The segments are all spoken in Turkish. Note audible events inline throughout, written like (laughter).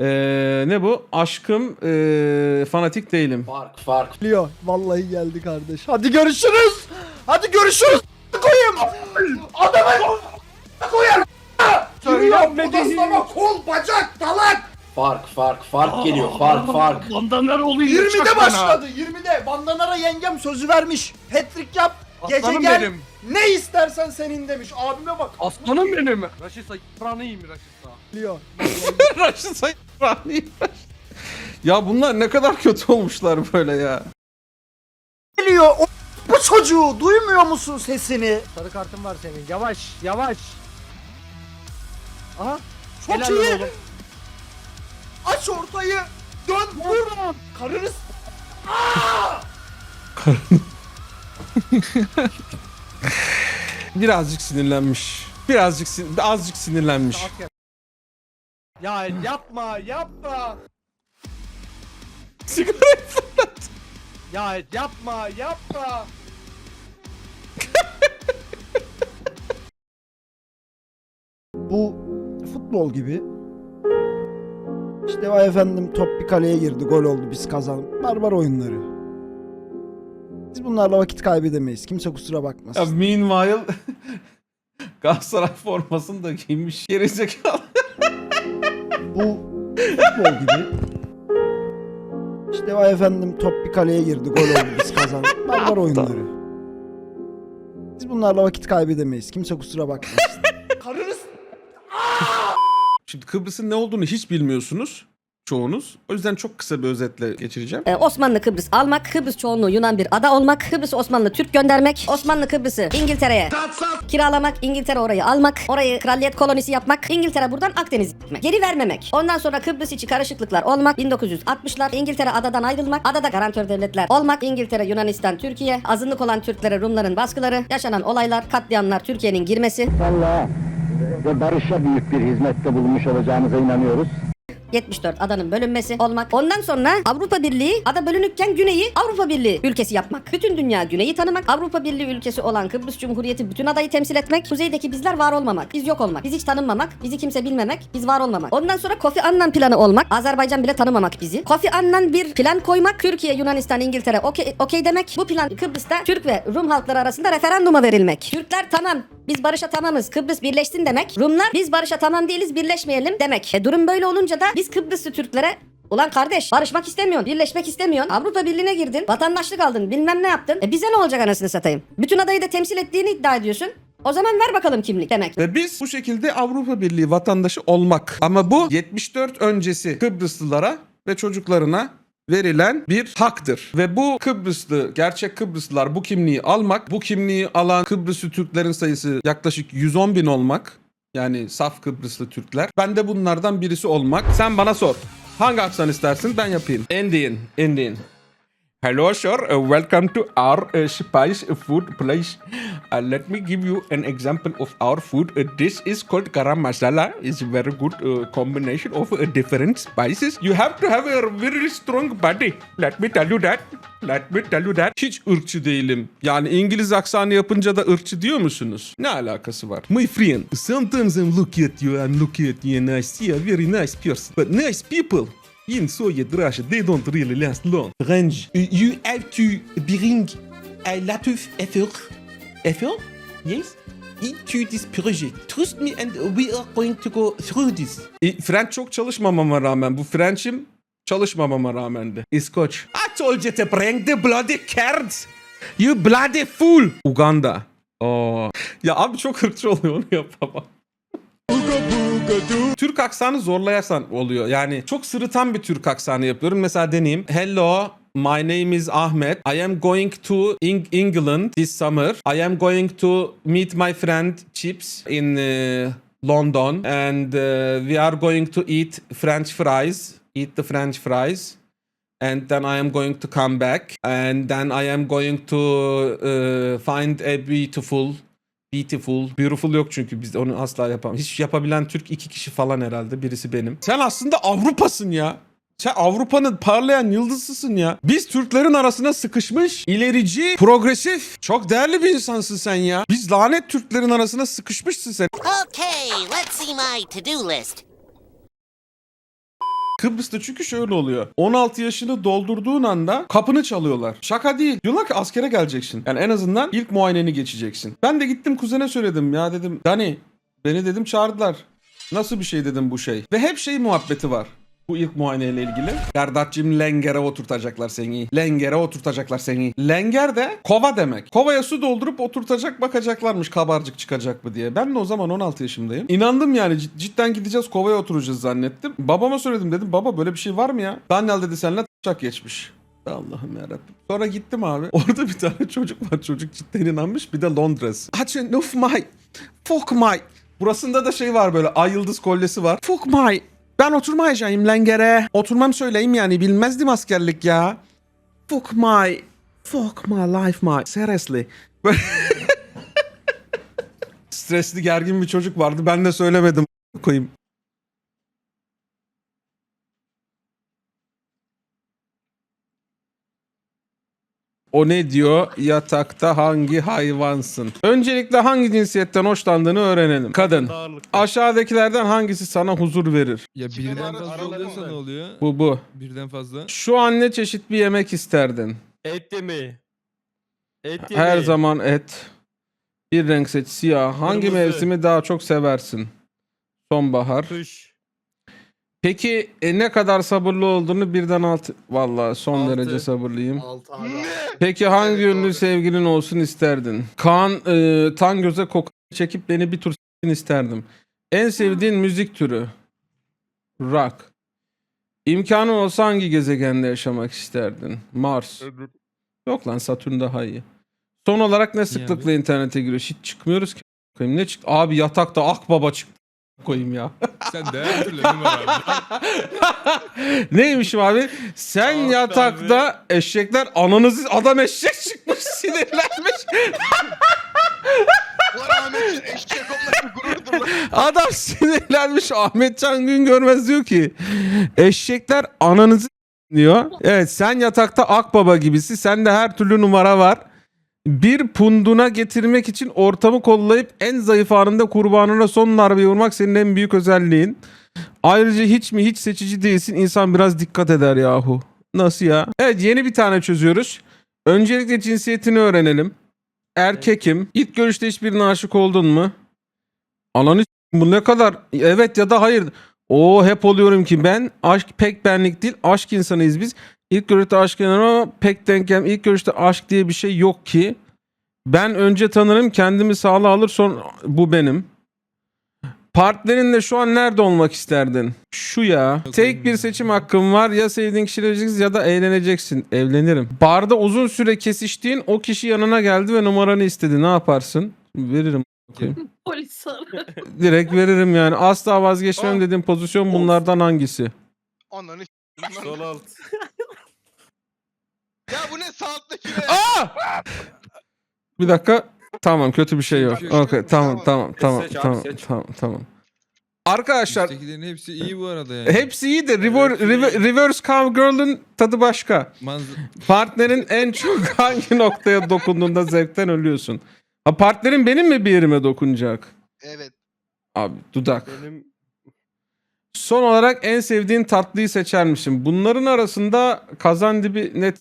Ee, ne bu? Aşkım ee, fanatik değilim. Fark fark. Geliyor. Vallahi geldi kardeş. Hadi görüşürüz. Hadi görüşürüz. Koyayım. Adamı koyar. Bodoslama kol bacak dalak. Fark fark fark geliyor fark fark. Bandanlar oluyor. 20'de başladı. 20'de. Bandanara yengem sözü vermiş. Hat-trick yap. Gece Aslanım gel. benim. Ne istersen senin demiş. Abime bak. Aslanım benim. Raşitsa yıpranayım Raşitsa. Geliyor. Raşit Rahmi. (laughs) Ya bunlar ne kadar kötü olmuşlar böyle ya. Geliyor. O, bu çocuğu duymuyor musun sesini? Sarı kartın var senin. Yavaş yavaş. Aha. Çok helal iyi. oğlum. Aç ortayı. Dön vur. Karınız. (laughs) Birazcık sinirlenmiş. Birazcık sin- azıcık sinirlenmiş. Ya yapma yapma. Sigara fırlat. Ya yapma yapma. (laughs) Bu futbol gibi. İşte vay efendim top bir kaleye girdi gol oldu biz kazandık. Barbar oyunları. Biz bunlarla vakit kaybedemeyiz. Kimse kusura bakmasın. Ya meanwhile (laughs) Galatasaray formasını da giymiş. Gerizekalı. Bu futbol gibi. İşte vay efendim top bir kaleye girdi gol oldu biz kazandık. Barbar oyunları. Biz bunlarla vakit kaybedemeyiz. Kimse kusura bakmasın. Karınız Şimdi Kıbrıs'ın ne olduğunu hiç bilmiyorsunuz çoğunuz. O yüzden çok kısa bir özetle geçireceğim. Ee, Osmanlı Kıbrıs almak, Kıbrıs çoğunluğu Yunan bir ada olmak, Kıbrıs Osmanlı Türk göndermek, Osmanlı Kıbrıs'ı İngiltere'ye kiralamak, İngiltere orayı almak, orayı kraliyet kolonisi yapmak, İngiltere buradan Akdeniz gitmek, geri vermemek. Ondan sonra Kıbrıs içi karışıklıklar olmak, 1960'lar İngiltere adadan ayrılmak, adada garantör devletler olmak, İngiltere, Yunanistan, Türkiye, azınlık olan Türklere Rumların baskıları, yaşanan olaylar, katliamlar, Türkiye'nin girmesi, Allah'a ve barışa büyük bir hizmette bulunmuş olacağınıza inanıyoruz. 74 adanın bölünmesi olmak. Ondan sonra Avrupa Birliği ada bölünükken güneyi Avrupa Birliği ülkesi yapmak. Bütün dünya güneyi tanımak. Avrupa Birliği ülkesi olan Kıbrıs Cumhuriyeti bütün adayı temsil etmek. Kuzeydeki bizler var olmamak. Biz yok olmak. Biz hiç tanınmamak. Bizi kimse bilmemek. Biz var olmamak. Ondan sonra Kofi Annan planı olmak. Azerbaycan bile tanımamak bizi. Kofi Annan bir plan koymak. Türkiye, Yunanistan, İngiltere okey okey demek. Bu plan Kıbrıs'ta Türk ve Rum halkları arasında referanduma verilmek. Türkler tamam. Biz barışa tamamız. Kıbrıs birleşsin demek. Rumlar biz barışa tamam değiliz birleşmeyelim demek. E, durum böyle olunca da biz Kıbrıslı Türklere Ulan kardeş barışmak istemiyorsun, birleşmek istemiyorsun. Avrupa Birliği'ne girdin, vatandaşlık aldın, bilmem ne yaptın. E bize ne olacak anasını satayım? Bütün adayı da temsil ettiğini iddia ediyorsun. O zaman ver bakalım kimlik demek. Ve biz bu şekilde Avrupa Birliği vatandaşı olmak. Ama bu 74 öncesi Kıbrıslılara ve çocuklarına verilen bir haktır. Ve bu Kıbrıslı, gerçek Kıbrıslılar bu kimliği almak, bu kimliği alan Kıbrıslı Türklerin sayısı yaklaşık 110 bin olmak. Yani saf Kıbrıslı Türkler. Ben de bunlardan birisi olmak. Sen bana sor. Hangi aksan istersin ben yapayım. Indian, Indian. Hello, sir. Uh, welcome to our uh, spice food place. Uh, let me give you an example of our food. Uh, this is called garam masala. It's a very good uh, combination of uh, different spices. You have to have a very strong body. Let me tell you that. Let me tell you that. Hiç ırkçı değilim. Yani İngiliz aksanı yapınca da ırkçı diyor musunuz? Ne alakası var? My friend, sometimes I'm looking at you, I'm looking at you and I see a very nice person. But nice people in Soviet Russia, they don't really last long. Range, you have to bring a lot of effort, effort, yes, into this project. Trust me and we are going to go through this. E, French çok çalışmamama rağmen, bu French'im çalışmamama rağmendi. İskoç. I told you to bring the bloody cards. You bloody fool. Uganda. Oo. Ya abi çok ırkçı oluyor onu yapamam. Türk aksanı zorlayasan oluyor. Yani çok sırıtan bir Türk aksanı yapıyorum. Mesela deneyeyim. Hello, my name is Ahmet. I am going to Eng- England this summer. I am going to meet my friend Chips in uh, London. And uh, we are going to eat French fries. Eat the French fries. And then I am going to come back. And then I am going to uh, find a beautiful Beautiful. Beautiful yok çünkü biz onu asla yapamayız. Hiç yapabilen Türk iki kişi falan herhalde. Birisi benim. Sen aslında Avrupa'sın ya. Sen Avrupa'nın parlayan yıldızısın ya. Biz Türklerin arasına sıkışmış, ilerici, progresif, çok değerli bir insansın sen ya. Biz lanet Türklerin arasına sıkışmışsın sen. Okay, let's see my to-do list. Kıbrıs'ta çünkü şöyle oluyor. 16 yaşını doldurduğun anda kapını çalıyorlar. Şaka değil. Diyorlar ki askere geleceksin. Yani en azından ilk muayeneni geçeceksin. Ben de gittim kuzene söyledim. Ya dedim Dani beni dedim çağırdılar. Nasıl bir şey dedim bu şey. Ve hep şey muhabbeti var. Bu ilk muayeneyle ilgili. Kardeşim lengere oturtacaklar seni. Lengere oturtacaklar seni. Lenger de kova demek. Kovaya su doldurup oturtacak bakacaklarmış kabarcık çıkacak mı diye. Ben de o zaman 16 yaşındayım. İnandım yani cid- cidden gideceğiz kovaya oturacağız zannettim. Babama söyledim dedim baba böyle bir şey var mı ya? Daniel dedi seninle çak geçmiş. Allah'ım yarabbim. Sonra gittim abi. (laughs) Orada bir tane çocuk var. Çocuk cidden inanmış. Bir de Londres. Açın of my. Fuck my. Burasında da şey var böyle ay yıldız kolyesi var. Fuck my. Ben oturmayacağım lengere. Oturmam söyleyeyim yani bilmezdim askerlik ya. Fuck my. Fuck my life my. Seriously. (laughs) Stresli gergin bir çocuk vardı. Ben de söylemedim. Koyayım. O ne diyor? Yatakta hangi hayvansın? Öncelikle hangi cinsiyetten hoşlandığını öğrenelim. Kadın. Aşağıdakilerden hangisi sana huzur verir? Ya birden fazla aralarında oluyorsa ne oluyor? Bu bu. Birden fazla. Şu an ne çeşit bir yemek isterdin? Et yemeği. Et yemeği. Her zaman et. Bir renk seç siyah. Hangi Kırmızı. mevsimi daha çok seversin? Sonbahar. Kış. Peki e, ne kadar sabırlı olduğunu birden altı... Vallahi son Altı. derece sabırlıyım. 6 abi. Peki hangi Evet, ünlü doğru. sevgilin olsun isterdin? Kaan e, tan göze koku çekip beni bir tur isterdim. En sevdiğin müzik türü? Rock. İmkanı olsa hangi gezegende yaşamak isterdin? Mars. Yok lan Satürn daha iyi. Son olarak ne sıklıkla internete giriyor? Hiç çıkmıyoruz ki. Ne çıktı? Abi yatakta akbaba çıktı. Koyayım ya. (laughs) Sen de her türlü numara abi. (laughs) Neymişim abi? Sen Abi. yatakta eşekler ananızı adam eşek çıkmış (laughs) sinirlenmiş. Ulan Ahmet'in eşek olması gururdur lan. Adam sinirlenmiş Ahmet Can Gün görmez diyor ki eşekler ananızı diyor. Evet sen yatakta akbaba gibisi. Sende her türlü numara var. Bir punduna getirmek için ortamı kollayıp en zayıf anında kurbanına son darbeyi vurmak senin en büyük özelliğin. Ayrıca hiç mi hiç seçici değilsin. İnsan biraz dikkat eder yahu. Nasıl ya? Evet yeni bir tane çözüyoruz. Öncelikle cinsiyetini öğrenelim. Erkekim. İlk görüşte hiçbirine aşık oldun mu? Ananı bu ne kadar? Evet ya da hayır. O hep oluyorum ki ben aşk pek benlik değil. Aşk insanıyız biz. İlk görüşte aşk yanar ama pek denk gel- İlk görüşte aşk diye bir şey yok ki. Ben önce tanırım kendimi sağla alır sonra bu benim. Partnerinle şu an nerede olmak isterdin? Şu ya. Tek bir seçim hakkın var. Ya sevdiğin kişiyle evleneceksin ya da eğleneceksin. Evlenirim. Barda uzun süre kesiştiğin o kişi yanına geldi ve numaranı istedi. Ne yaparsın? Veririm. (laughs) Polis arıyor. Direkt veririm yani. Asla vazgeçmem dediğim pozisyon bunlardan hangisi? Ananı Sol lan. alt. (laughs) Ya bu ne saatteki ne? Aa! Bir dakika. Tamam kötü bir şey yok. Kötü bir şey Okey yok. tamam tamam tamam Seç abi, tamam seç. tamam tamam. Arkadaşlar Üsttekilerin hepsi iyi bu arada yani. hepsi iyi de rever- rever- reverse cowgirl'ın tadı başka. Manz Partnerin en çok (laughs) hangi noktaya dokunduğunda zevkten ölüyorsun. Ha partnerin benim mi bir yerime dokunacak? Evet. Abi dudak. Benim Son olarak en sevdiğin tatlıyı seçer misin? Bunların arasında kazan dibi net.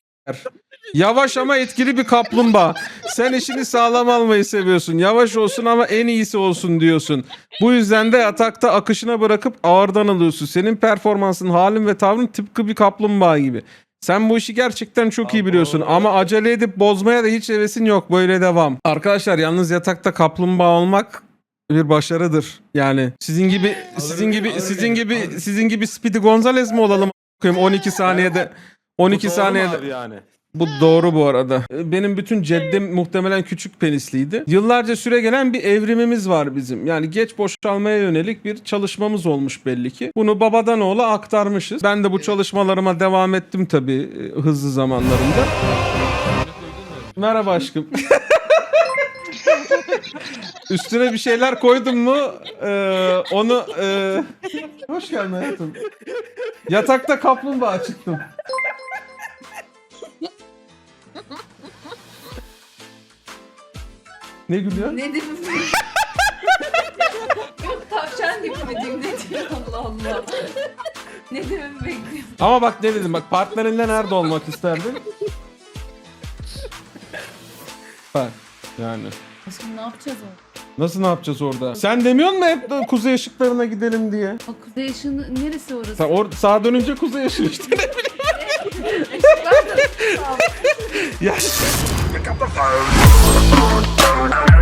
Yavaş ama etkili bir kaplumbağa. Sen işini sağlam almayı seviyorsun. Yavaş olsun ama en iyisi olsun diyorsun. Bu yüzden de yatakta akışına bırakıp ağırdan alıyorsun. Senin performansın, halin ve tavrın tıpkı bir kaplumbağa gibi. Sen bu işi gerçekten çok iyi biliyorsun ama acele edip bozmaya da hiç hevesin yok. Böyle devam. Arkadaşlar yalnız yatakta kaplumbağa olmak bir başarıdır. Yani sizin gibi sizin gibi sizin gibi sizin gibi Speedy Gonzales mi olalım? a**ayım 12 saniyede 12 Bu doğru mu saniyede abi yani. bu doğru bu arada. Benim bütün ceddim muhtemelen küçük penisliydi. Yıllarca süre gelen bir evrimimiz var bizim. Yani geç boşalmaya yönelik bir çalışmamız olmuş belli ki. Bunu babadan oğula aktarmışız. Ben de bu çalışmalarıma devam ettim tabii e, hızlı zamanlarında. Merhaba aşkım. (laughs) Üstüne bir şeyler koydum mu e, onu e, hoş geldin hayatım. Yatakta kaplumbağa çıktım. Ne gülüyor? ne dedim? Yok tavşan gibi mi diyeyim ne diyor Allah Allah. Ne dememi bekliyorsun? Ama bak ne dedim bak partnerinle nerede olmak isterdin? Bak yani. Aşkım ne yapacağız o? Nasıl ne yapacağız orada? Sen demiyor mu hep de kuzey ışıklarına gidelim diye? O kuzey ışığının neresi orası? Sen or sağa dönünce kuzey ışığı işte. (laughs) yes. Pick up the phone.